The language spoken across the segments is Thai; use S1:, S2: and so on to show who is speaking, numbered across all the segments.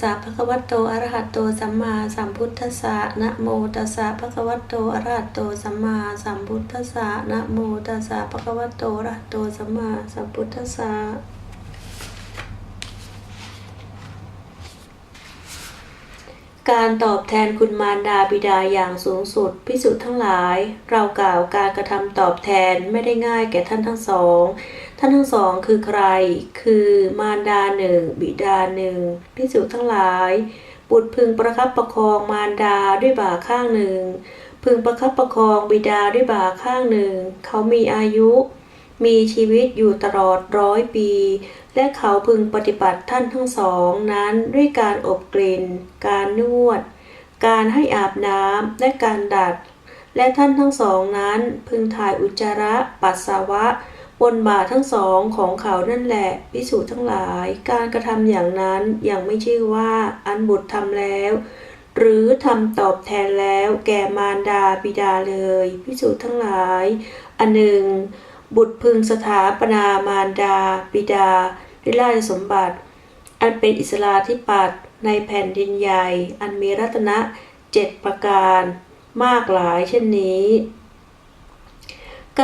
S1: สะภะคะวะโตอะระหะโตสัมมาสัมพุทธัสสะนะโมตัสสะภะคะวะโตอะระหะโตสัมมาสัมพุทธัสสะนะโมตัสสะภะคะวะโตอะระหะโตสัมมาสัมพุทธัสสะการตอบแทนคุณมารดาบิดาอย่างสูงสุดพิสุทั้งหลาย เรากล่าวการกระทำตอบแทนไม่ได้ง่ายแก่ท่านทั้งสอง ท่านทั้งสองคือใคร คือมารดาหนึ่ง บิดาหนึ่งพิสุทั้งหลาย บุตรพึงประคับประคองมารดาด้วยบ่าข้างหนึ่ง พึงประคับประคองบิดาด้วยบ่าข้างหนึ่ง เขามีอายุ มีชีวิตอยู่ตลอดร้อยปี และเขาพึงปฏิบัติท่านทั้งสองนั้นด้วยการอบกลิ่น การนวด การให้อาบน้ำและการดัด และท่านทั้งสองนั้นพึงถ่ายอุจจาระปัสสาวะ บนบาทั้งสองของเขานั่นแหละพิสูจน์ทั้งหลาย การกระทำอย่างนั้นยังไม่ชื่อว่าอันบุตรทำแล้ว หรือทำตอบแทนแล้วแก่มารดาบิดาเลยพิสูจน์ทั้งหลาย อันหนึ่ง บุตรพึงสถาปนามารดาบิดาด้วยราชสมบัติ อันเป็นอิสลาธิปัตย์ในแผ่นดินใหญ่ อันมีรัตนะเจ็ดประการ มากหลายเช่นนี้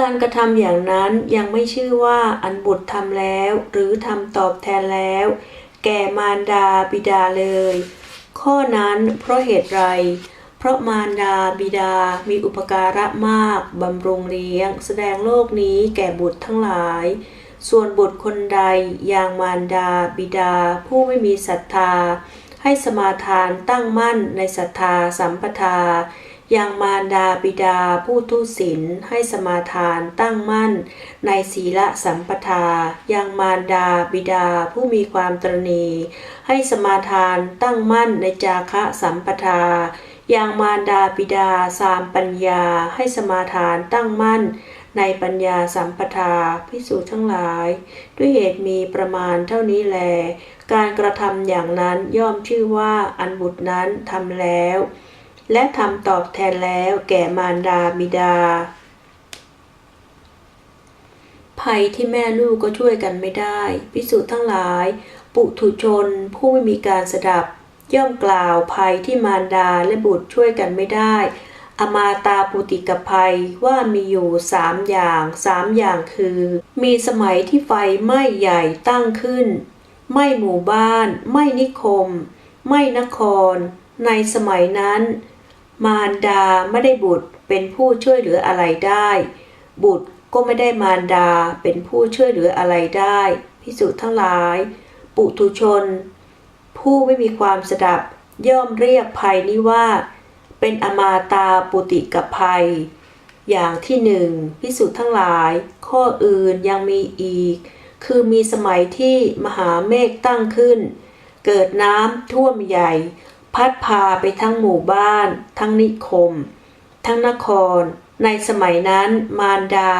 S1: การกระทำอย่างนั้นยังไม่ชื่อว่าอันบุตรทำแล้ว หรือทำตอบแทนแล้ว แก่มารดาบิดาเลย ข้อนั้นเพราะเหตุไร เพราะมารดาบิดามีอุปการะมากบำรุงเลี้ยง แสดงโลกนี้แก่บุตรทั้งหลาย ส่วนบุตรคนใดอย่างมารดาบิดาผู้ไม่มีศรัทธา ให้สมาทานตั้งมั่นในศรัทธาสัมปทา ย่างมารดาบิดาผู้ทุศีลให้สมาทานตั้งมั่น ในศีลสัมปทาอย่างมารดาบิดาผู้มีความตรณี ให้สมาทานตั้งมั่นในจาคะสัมปทาอย่างมารดาบิดาสามปัญญาให้สมาทานตั้งมั่น ในปัญญาสัมปทาพิสูจน์ทั้งหลาย ด้วยเหตุมีประมาณเท่านี้แล การกระทำอย่างนั้นย่อมชื่อว่าอันบุตรนั้นทำแล้ว และทำตอบแทนแล้วแก่มารดาบิดา ภัยที่แม่ลูกก็ช่วยกันไม่ได้ พิสูจน์ทั้งหลาย ปุถุชนผู้ไม่มีการสดับ ย่อมกล่าวภัยที่มารดาและบุตรช่วยกันไม่ได้ อมาตาปุติกภัยว่ามีอยู่สามอย่างสามอย่างคือ มีสมัยที่ไฟไหม้ใหญ่ตั้งขึ้น ไม่หมู่บ้าน ไม่นิคม ไม่นครในสมัยนั้น มารดาไม่ได้บุตรเป็นผู้ช่วยเหลืออะไรได้ บุตรก็ไม่ได้มารดาเป็นผู้ช่วยเหลืออะไรได้พิสูจน์ทั้งหลาย ปุถุชน ผู้ไม่มีความสดับย่อมเรียกภัยนี้ว่า เป็นอมาตาปุติกภัย อย่างที่หนึ่งพิสูจน์ทั้งหลาย ข้ออื่นยังมีอีก คือมีสมัยที่มหาเมฆตั้งขึ้น เกิดน้ำท่วมใหญ่ พัดพาไปทั้งหมู่บ้าน ทั้งนิคม ทั้งนคร ในสมัยนั้นมารดา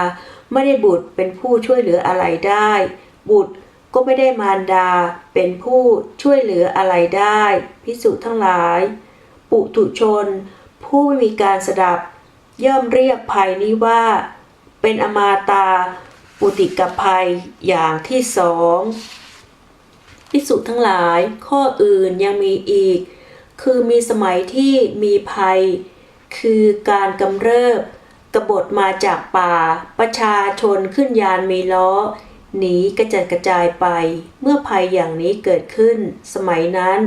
S1: ไม่ได้บุตรเป็นผู้ช่วยเหลืออะไรได้ บุตรก็ไม่ได้มารดาเป็นผู้ช่วยเหลืออะไรได้ พิสุทั้งหลาย ปุถุชน ผู้ไม่มีการสดับ ย่อมเรียกภัยนี้ว่า เป็นอมาตา ปุติกภัยอย่างที่สองพิสุทั้งหลาย ข้ออื่นยังมีอีก คือมีสมัยที่มีภัย คือการกำเริบกบฏมาจากป่า ประชาชนขึ้นยานมีล้อหนีกระจัดกระจายไป เมื่อภัยอย่างนี้เกิดขึ้น สมัยนั้น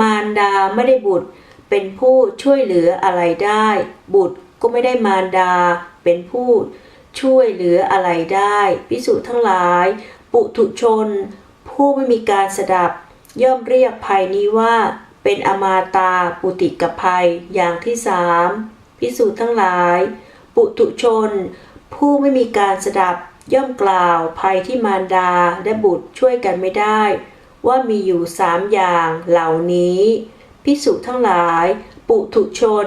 S1: มารดาไม่ได้บุตรเป็นผู้ช่วยเหลืออะไรได้ บุตรก็ไม่ได้มารดา เป็นผู้ช่วยเหลืออะไรได้ พิสุทั้งหลาย ปุถุชน ผู้ไม่มีการสดับ ย่อมเรียกภัยนี้ว่า เป็นอมาตาปุติกภัยอย่างที่สามพิสูจน์ทั้งหลาย ปุถุชน ผู้ไม่มีการสดับย่อมกล่าวภัยที่มารดาและบุตรช่วยกันไม่ได้ ว่ามีอยู่สามอย่างเหล่านี้พิสุทั้งหลาย ปุถุชน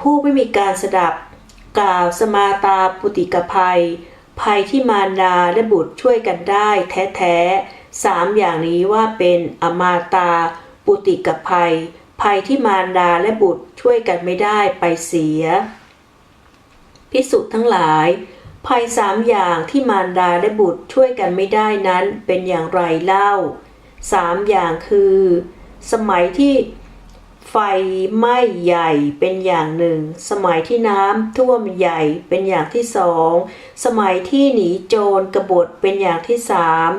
S1: ผู้ไม่มีการสดับ กล่าวสมาตาปุติกภัย ภัยที่มารดาและบุตรช่วยกันได้ แท้ๆสามอย่างนี้ว่าเป็นอมาตา ปุติกภัย ภัยที่มารดาและบุตรช่วยกันไม่ได้ไปเสีย พิสุทั้งหลาย ภัยสามอย่างที่มารดาและบุตรช่วยกันไม่ได้นั้นเป็นอย่างไรเล่าสามอย่างคือ สมัยที่ไฟไหม้ใหญ่เป็นอย่างหนึ่ง สมัยที่น้ำท่วมใหญ่เป็นอย่างที่สอง สมัยที่หนีโจรกบฏเป็นอย่างที่สาม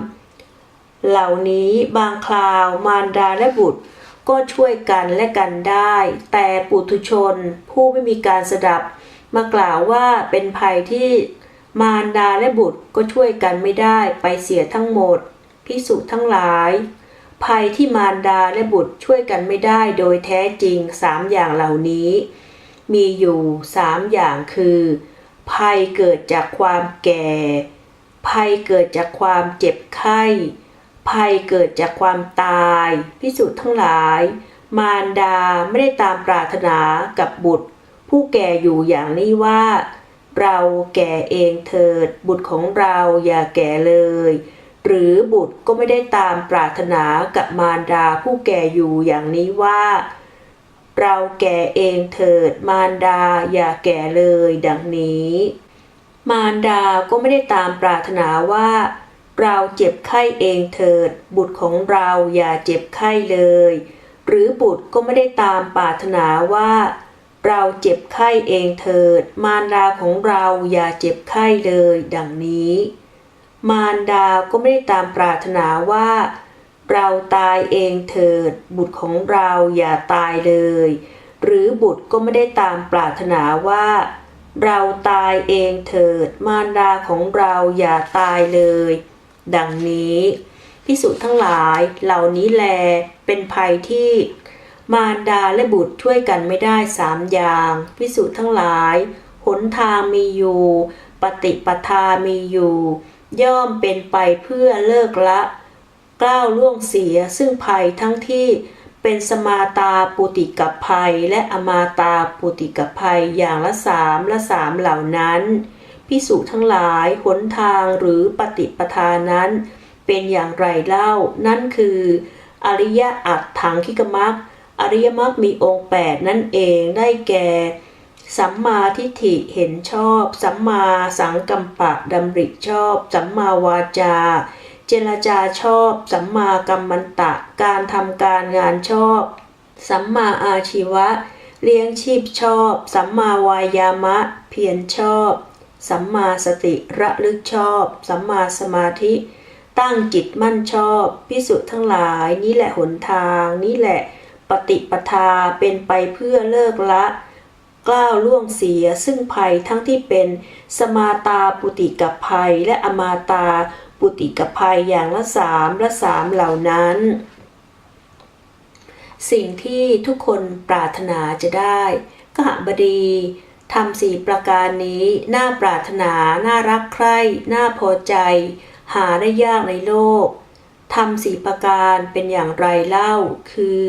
S1: เหล่านี้บางคราวมารดาและบุตร ก็ช่วยกันและกันได้ แต่ปุถุชนผู้ไม่มีการสดับ มากล่าวว่าเป็นภัยที่มารดาและบุตรก็ช่วยกันไม่ได้ไปเสียทั้งหมดพิสุทั้งหลาย ภัยที่มารดาและบุตรช่วยกันไม่ได้โดยแท้จริงสามอย่างเหล่านี้ มีอยู่สามอย่างคือ ภัยเกิดจากความแก่ ภัยเกิดจากความเจ็บไข้ ภัยเกิดจากความตาย พิสุทั้งหลาย มารดาไม่ได้ตามปรารถนากับบุตร ผู้แก่อยู่อย่างนี้ว่า เราแก่เองเถิด บุตรของเราอย่าแก่เลย หรือบุตรก็ไม่ได้ตามปรารถนากับมารดาผู้แก่อยู่อย่างนี้ว่า เราแก่เองเถิด มารดาอย่าแก่เลย ดังนี้ มารดาก็ไม่ได้ตามปรารถนาว่า เราเจ็บไข้เองเถิด บุตรของเราอย่าเจ็บไข้เลย หรือบุตรก็ไม่ได้ตามปรารถนาว่า เราเจ็บไข้เองเถิด มารดาของเราอย่าเจ็บไข้เลย ดังนี้ มารดาก็ไม่ได้ตามปรารถนาว่า เราตายเองเถิด บุตรของเราอย่าตายเลย หรือบุตรก็ไม่ได้ตามปรารถนาว่าเราตายเองเถิด มารดาของเราอย่าตายเลย ดังนี้พิสุทั้งหลายเหล่านี้แลเป็นภัยที่มารดาและบุตรช่วยกันไม่ได้สามอย่างพิสุทั้งหลายหนทางมีอยู่ ปฏิปทามีอยู่ ย่อมเป็นไปเพื่อเลิกละกล้าวล่วงเสียซึ่งภัยทั้งที่เป็นสมาตาปุติกับภัยและอมาตาปุติกับภัยอย่างละสามละสามเหล่านั้น พิสุทั้งหลายหนทางหรือปฏิปทานั้น เป็นอย่างไรเล่า นั่นคือ อริยอัตถังคิกมักอริยมรรคมีองค์แปดนั่นเองได้แก่ สัมมาทิฏฐิเห็นชอบ สัมมาสังกัมปะดำริชอบ สัมมาวาจา เจรจาชอบ สัมมากัมมันตะ การทำการงานชอบ สัมมาอาชีวะ เลี้ยงชีพชอบ สัมมาวายามะ เพียรชอบ สัมมาสติระลึกชอบ สัมมาสมาธิ ตั้งจิตมั่นชอบพิสุทั้งหลายนี่แหละหนทาง นี่แหละปฏิปทาเป็นไปเพื่อเลิกละกล้าวล่วงเสียซึ่งภัยทั้งที่เป็นสมาตาปุติกับภัยและอมาตาปุติกับภัยอย่างละสามละสามเหล่านั้น สิ่งที่ทุกคนปรารถนาจะได้กหบดี ทำสี่ประการนี้น่าปรารถนา น่ารักใคร่ น่าพอใจ หาได้ยากในโลกทำสี่ประการเป็นอย่างไรเล่า คือ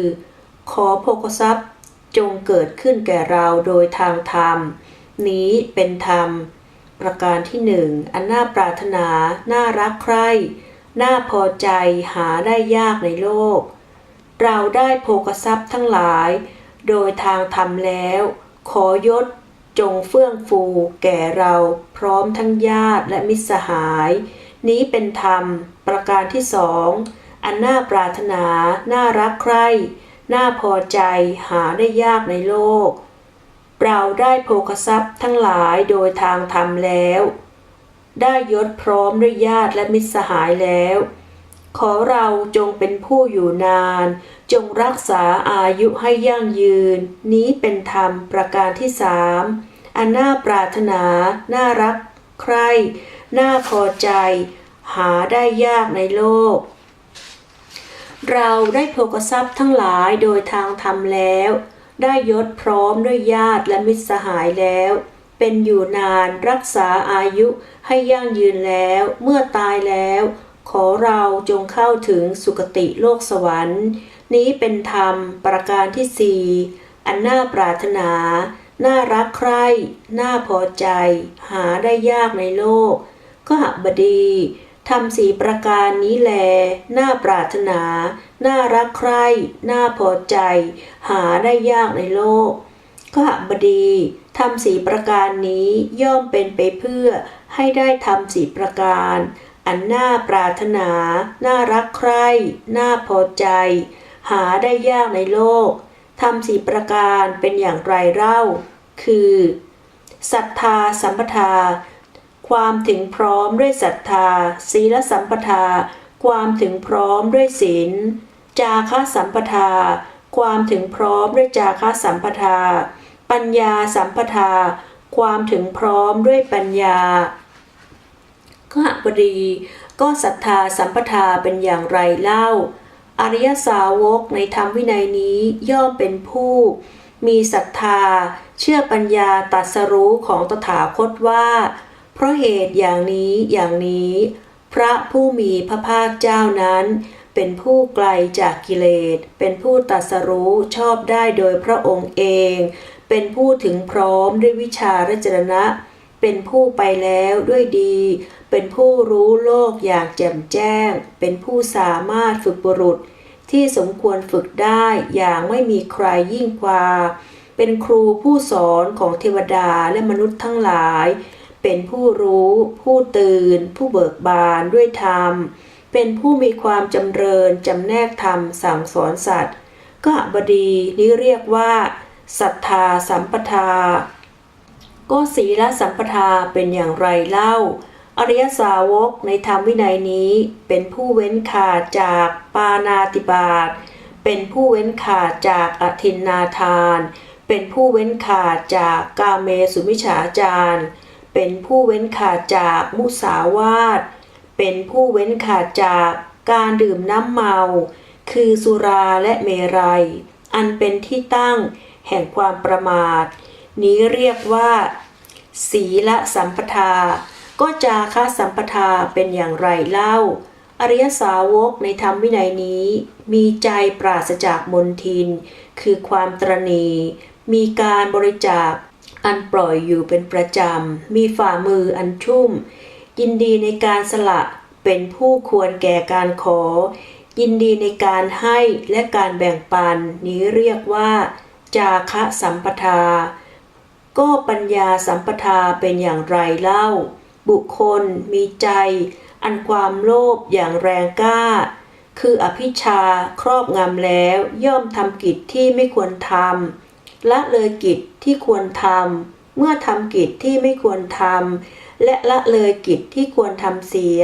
S1: ขอโภคทรัพย์จงเกิดขึ้นแก่เราโดยทางธรรม นี้เป็นธรรม ประการที่หนึ่งอันน่าปรารถนา น่ารักใคร่ น่าพอใจหาได้ยากในโลก เราได้โภคทรัพย์ทั้งหลาย โดยทางธรรมแล้ว ขอยศ จงเฟื่องฟูแก่เราพร้อมทั้งญาติและมิตรสหาย นี้เป็นธรรมประการที่สองอันน่าปรารถนา น่ารักใคร่น่าพอใจหาได้ยากในโลก เราได้โภคทรัพย์ทั้งหลายโดยทางธรรมแล้ว ได้ยศพร้อมด้วยญาติและมิตรสหายแล้ว ขอเราจงเป็นผู้อยู่นาน จงรักษาอายุให้ยั่งยืน นี้เป็นธรรมประการที่สามอันน่าปรารถนา น่ารัก ใคร่น่าพอใจ หาได้ยากในโลก เราได้โภคทรัพย์ทั้งหลายโดยทางธรรมแล้ว ได้ยศพร้อมด้วยญาติและมิตรสหายแล้ว เป็นอยู่นานรักษาอายุให้ยั่งยืนแล้ว เมื่อตายแล้ว ขอเราจงเข้าถึงสุคติโลกสวรรค์ นี้เป็นธรรมประการที่สี่อันน่าปรารถนา น่ารักใคร่ น่าพอใจ หาได้ยากในโลก ก็หบดีทำสี่ประการนี้แล น่าปรารถนา น่ารักใคร่ น่าพอใจ หาได้ยากในโลก ก็หบดีทำสี่ประการนี้ย่อมเป็นไปเพื่อให้ได้ทำสี่ประการ อันน่าปรารถนา น่ารักใคร่น่าพอใจ หาได้ยากในโลกทำสี่ประการเป็นอย่างไรเล่า คือศรัทธาสัมปทา ความถึงพร้อมด้วยศรัทธา ศีลสัมปทา ความถึงพร้อมด้วยศีล จาคะสัมปทา ความถึงพร้อมด้วยจาคะสัมปทา ปัญญาสัมปทา ความถึงพร้อมด้วยปัญญา ก็หบดีก็ศรัทธาสัมปทาเป็นอย่างไรเล่า อริยสาวกในธรรมวินัยนี้ย่อมเป็นผู้ มีศรัทธา เชื่อปัญญาตัสรู้ของตถาคตว่า เพราะเหตุอย่างนี้อย่างนี้ พระผู้มีพระภาคเจ้านั้น เป็นผู้ไกลจากกิเลส เป็นผู้ตัสรู้ชอบได้โดยพระองค์เอง เป็นผู้ถึงพร้อมด้วยวิชาและจรณะเป็นผู้ไปแล้วด้วยดี เป็นผู้รู้โลกอย่างแจ่มแจ้ง เป็นผู้สามารถฝึกบุรุษ ที่สมควรฝึกได้อย่างไม่มีใครยิ่งกว่า เป็นครูผู้สอนของเทวดาและมนุษย์ทั้งหลาย เป็นผู้รู้ ผู้ตื่น ผู้เบิกบานด้วยธรรม เป็นผู้มีความจำเริญจำแนกธรรมสั่งสอนสัตว์ก็บดีนี้เรียกว่าศรัทธาสัมปทา ก็ศีลสัมปทาเป็นอย่างไรเล่า อริยสาวกในธรรมวินัยนี้เป็นผู้เว้นขาดจากปานาติบาตเป็นผู้เว้นขาดจากอธินนาทาน เป็นผู้เว้นขาดจากกาเมสุมิฉาจารเป็นผู้เว้นขาดจากมุสาวาท เป็นผู้เว้นขาดจากการดื่มน้ำเมา คือสุราและเมรัย อันเป็นที่ตั้งแห่งความประมาท นี้เรียกว่า ศีลสัมปทา ก็จาคะสัมปทาเป็นอย่างไรเล่า อริยสาวกในธรรมวินัยนี้ มีใจปราศจากมนทิน คือความตรณีมีการบริจาคอันปล่อยอยู่เป็นประจำ มีฝ่ามืออันชุ่ม ยินดีในการสละเป็นผู้ควรแก่การขอ ยินดีในการให้และการแบ่งปันนี้เรียกว่า จาคะสัมปทา ก็ปัญญาสัมปทาเป็นอย่างไรเล่า บุคคลมีใจ อันความโลภอย่างแรงกล้า คืออภิชาครอบงำแล้วย่อมทำกิจที่ไม่ควรทำละเลยกิจที่ควรทำเมื่อทำกิจที่ไม่ควรทำและละเลยกิจที่ควรทำเสีย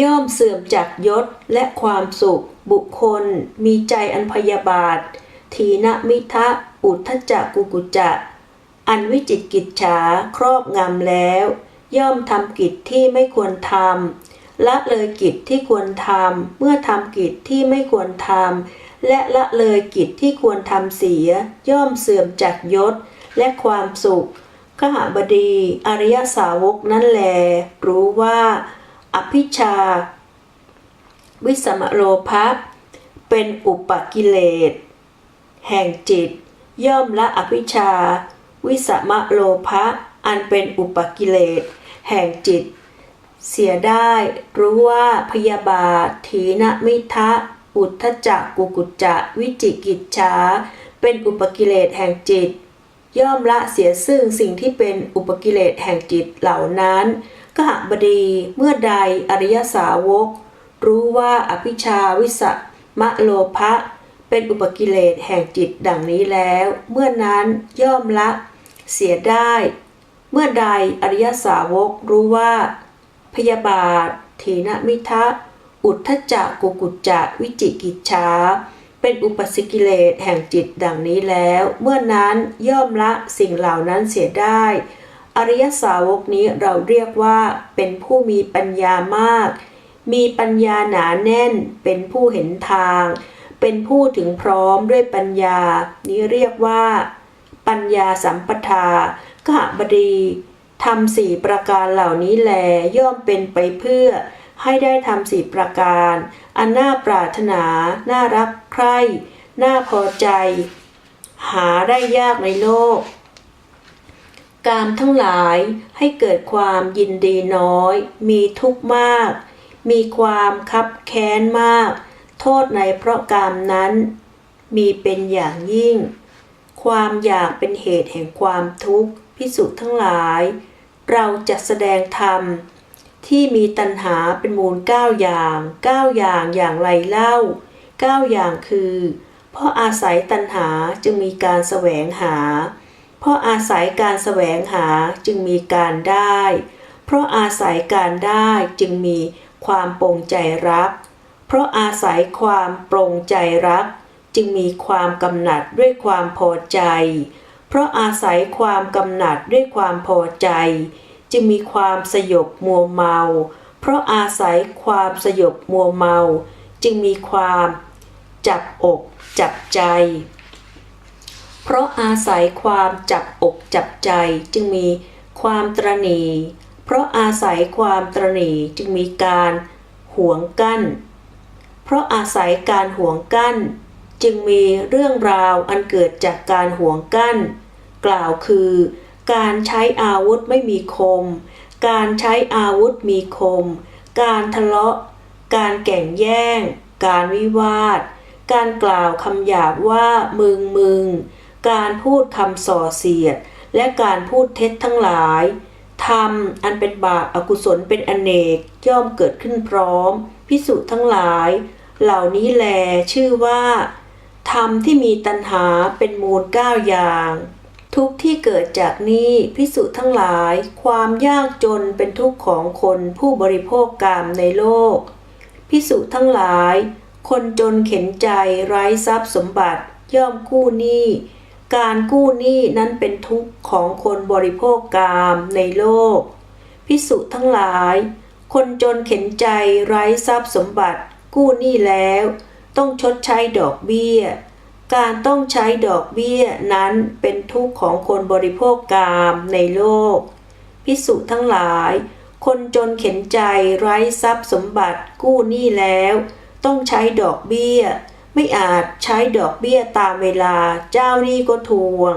S1: ย่อมเสื่อมจากยศและความสุข บุคคล มีใจอันพยาบาท ทีนมิทะอุทธจักกุกุจจะอันวิจิตกิจฉาครอบงำแล้ว ย่อมทำกิจที่ไม่ควรทำละเลยกิจที่ควรทำเมื่อทำกิจที่ไม่ควรทำและละเลยกิจที่ควรทำเสีย ย่อมเสื่อมจากยศและความสุขขหบดีอริยสาวกนั่นแล รู้ว่า อภิชา วิสมโลภะเป็นอุปกิเลส แห่งจิต ย่อมละอภิชา วิสมโลภะอันเป็นอุปกิเลส แห่งจิต เสียได้รู้ว่าพยาบาทถีนมิทะอุทธจักกุกุจจะวิจิกิจฉาเป็นอุปกิเลสแห่งจิต ย่อมละเสียซึ่งสิ่งที่เป็นอุปกิเลสแห่งจิตเหล่านั้นกหบดีเมื่อใดอริยสาวก รู้ว่าอภิชาวิสมะโลภะเป็นอุปกิเลสแห่งจิตดังนี้แล้ว เมื่อนั้นย่อมละเสียได้ เมื่อใดอริยสาวกรู้ว่า พยาบาทถีนะมิทะ อุทธจักกุกุจจะวิจิกิจฉาเป็นอุปสิกิเลสแห่งจิตดังนี้แล้ว เมื่อนั้นย่อมละสิ่งเหล่านั้นเสียได้ อริยสาวกนี้เราเรียกว่าเป็นผู้มีปัญญามาก มีปัญญาหนาแน่น เป็นผู้เห็นทาง เป็นผู้ถึงพร้อมด้วยปัญญา นี้เรียกว่า ปัญญาสัมปทา กหบดีทำสี่ประการเหล่านี้แลย่อมเป็นไปเพื่อให้ได้ทำสี่ประการ อันน่าปรารถนา น่ารักใคร่ น่าพอใจ หาได้ยากในโลก กามทั้งหลายให้เกิดความยินดีน้อย มีทุกข์มาก มีความคับแค้นมาก โทษในเพราะกามนั้น มีเป็นอย่างยิ่ง ความอยากเป็นเหตุแห่งความทุกข์ พิสุทั้งหลาย เราจะแสดงธรรม ที่มีตัณหาเป็นมูลเก้าอย่างเก้าอย่างอย่างไรเล่า9อย่างคือ เพราะอาศัยตัณหาจึงมีการแสวงหา เพราะอาศัยการแสวงหาจึงมีการได้ เพราะอาศัยการได้จึงมีความปรงใจรัก เพราะอาศัยความปรงใจรัก จึงมีความกำหนัดด้วยความพอใจ เพราะอาศัยความกำหนัดด้วยความพอใจ จึงมีความสยบมัวเมา เพราะอาศัยความสยบมัวเมา จึงมีความจับอกจับใจ เพราะอาศัยความจับอกจับใจจึงมีความตรณีเพราะอาศัยความตรณีจึงมีการห่วงกั้น เพราะอาศัยการห่วงกั้น จึงมีเรื่องราวอันเกิดจากการห่วงกั้น กล่าวคือ การใช้อาวุธไม่มีคม การใช้อาวุธมีคม การทะเลาะ การแก่งแย่ง การวิวาท การกล่าวคำหยาบว่ามึงมึง การพูดคำส่อเสียด และการพูดเท็จทั้งหลายธรรมอันเป็นบาปอากุศลเป็นอเนกย่อมเกิดขึ้นพร้อม พิสุทั้งหลาย เหล่านี้แลชื่อว่า ธรรมที่มีตัณหาเป็นมูลเก้าอย่าง ทุกที่เกิดจากนี้พิสุทั้งหลาย ความยากจนเป็นทุกข์ของคนผู้บริโภคกามในโลก พิสุทั้งหลาย คนจนเข็นใจไร้ทรัพย์สมบัติย่อมกู้หนี้การกู้หนี้นั้นเป็นทุกข์ของคนบริโภคกามในโลก พิสุทั้งหลาย คนจนเข็นใจไร้ทรัพย์สมบัติ กู้หนี้แล้ว ต้องชดใช้ดอกเบี้ย การต้องใช้ดอกเบี้ยนั้นเป็นทุกข์ของคนบริโภคกามในโลก พิสุทั้งหลาย คนจนเข็นใจไร้ทรัพย์สมบัติกู้หนี้แล้ว ต้องใช้ดอกเบี้ย ไม่อาจใช้ดอกเบี้ยตามเวลาเจ้าหนี้ก็ทวง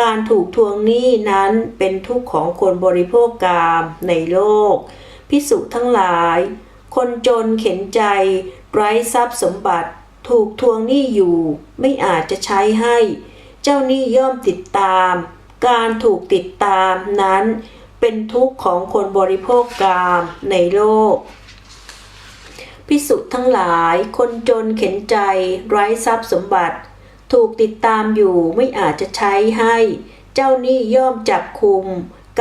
S1: การถูกทวงหนี้นั้นเป็นทุกข์ของคนบริโภคกามในโลก พิสุทั้งหลาย คนจนเข็นใจ ไร้ทรัพย์สมบัติ ถูกทวงหนี้อยู่ ไม่อาจจะใช้ให้ เจ้าหนี้ย่อมติดตาม การถูกติดตามนั้น เป็นทุกข์ของคนบริโภคกามในโลกพิสุทั้งหลายคนจนเข็นใจ ไร้ทรัพย์สมบัติ ถูกติดตามอยู่ไม่อาจจะใช้ให้ เจ้าหนี้ย่อมจับคุม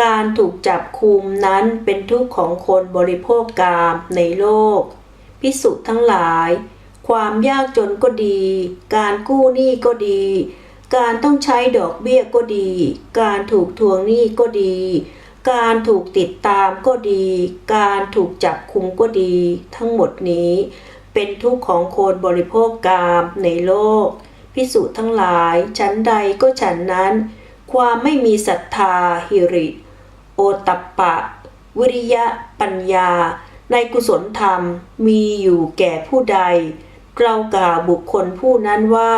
S1: การถูกจับคุมนั้นเป็นทุกข์ของคนบริโภคกามในโลก พิสุทั้งหลาย ความยากจนก็ดี การกู้หนี้ก็ดี การต้องใช้ดอกเบี้ยก็ดี การถูกทวงหนี้ก็ดี การถูกติดตามก็ดี การถูกจับคุมก็ดี ทั้งหมดนี้ เป็นทุกข์ของคนบริโภคกามในโลกพิสุทั้งหลายชั้นใดก็ฉันนั้น ความไม่มีศรัทธาหิริ โอตัปปะ วิริยะ ปัญญา ในกุศลธรรมมีอยู่แก่ผู้ใด เรากล่าวบุคคลผู้นั้นว่า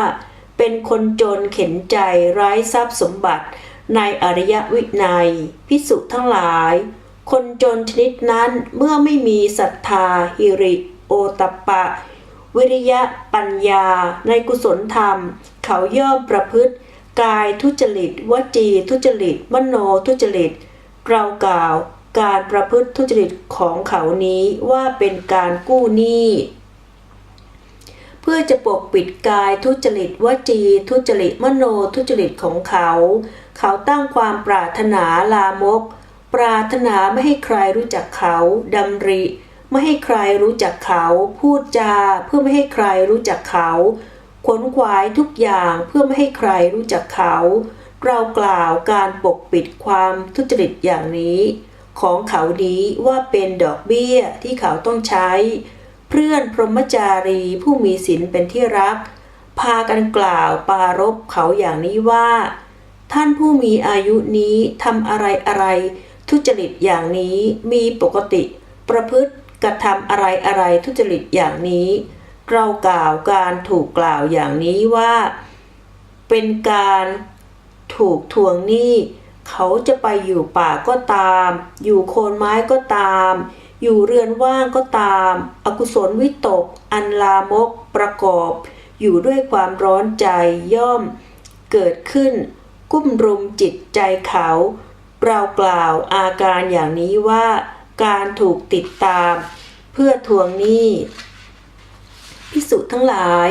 S1: เป็นคนจนเข็นใจไร้ทรัพย์สมบัติในอริยวินัยพิสุทั้งหลาย คนจนชนิดนั้นเมื่อไม่มีศรัทธา หิริ โอตปปะ วิริยะปัญญา ในกุศลธรรม เขาย่อมประพฤติ กายทุจริต วจีทุจริตมโนทุจริต เรากล่าว การประพฤติทุจริตของเขานี้ว่าเป็นการกู้หนี้เพื่อจะปกปิดกายทุจริตวจี ทุจริตมโนทุจริตของเขา เขาตั้งความปรารถนาลามก ปรารถนาไม่ให้ใครรู้จักเขาดำริไม่ให้ใครรู้จักเขา พูดจาเพื่อไม่ให้ใครรู้จักเขาขวนขวายทุกอย่างเพื่อไม่ให้ใครรู้จักเขา เรากล่าวการปกปิดความทุจริตอย่างนี้ ของเขานี้ว่าเป็นดอกเบี้ยที่เขาต้องใช้ เพื่อนพรหมจารีผู้มีศีลเป็นที่รัก พากันกล่าวปารบเขาอย่างนี้ว่า ท่านผู้มีอายุนี้ทำอะไรอะไรทุจริตอย่างนี้มีปกติ ประพฤติกระทำอะไรอะไรทุจริตอย่างนี้ เรากล่าวการถูกกล่าวอย่างนี้ว่า เป็นการถูกทวงหนี้ เขาจะไปอยู่ป่าก็ตาม อยู่โคนไม้ก็ตาม อยู่เรือนว่างก็ตาม อกุศลวิตก อันลามกประกอบ อยู่ด้วยความร้อนใจย่อม เกิดขึ้น กุ้มรุมจิตใจเขา เรากล่าวอาการอย่างนี้ว่าการถูกติดตาม เพื่อทวงหนี้พิสุทั้งหลาย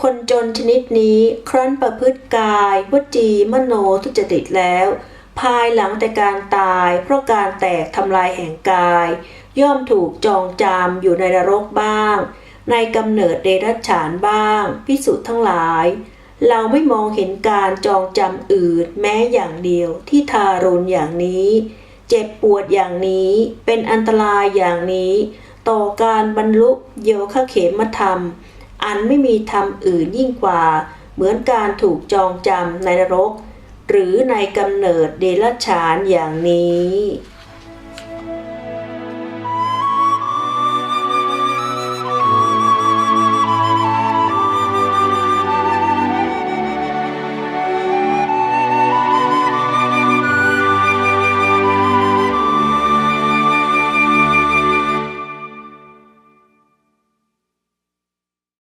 S1: คนจนชนิดนี้ครั้นประพฤติกาย วจีมโนทุจริตแล้ว ภายหลังแต่การตายเพราะการแตกทำลายแห่งกาย ย่อมถูกจองจำอยู่ในนรกบ้าง ในกำเนิดเดรัจฉานบ้าง พิสุทั้งหลาย เราไม่มองเห็นการจองจำอื่นแม้อย่างเดียวที่ทารุณอย่างนี้ เจ็บปวดอย่างนี้เป็นอันตรายอย่างนี้ ต่อการบรรลุโยคะเขมธรรม อันไม่มีธรรมอื่นยิ่งกว่า เหมือนการถูกจองจำในนรก หรือในกำเนิดเดรัจฉานอย่างนี้